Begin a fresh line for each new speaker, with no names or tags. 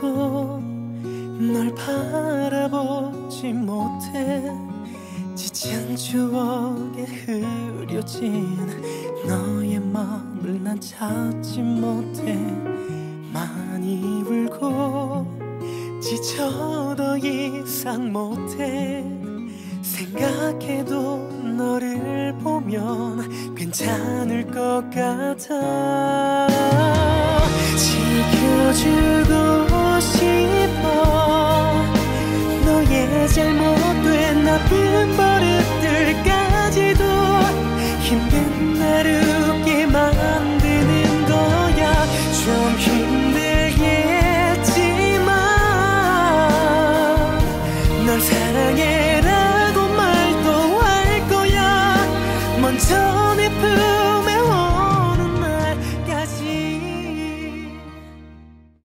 계속 널 바라보지 못해 지친 추억에 흐려진 너의 마음을 난 찾지 못해 많이 울고 지쳐 더 이상 못해 생각해도 너를 보면 괜찮을 것 같아 지켜주 잘못된 나쁜 버릇들까지도 힘든 나를 웃게 만드는 거야. 좀 힘들겠지만 널 사랑해라고 말도 할 거야. 먼저 내품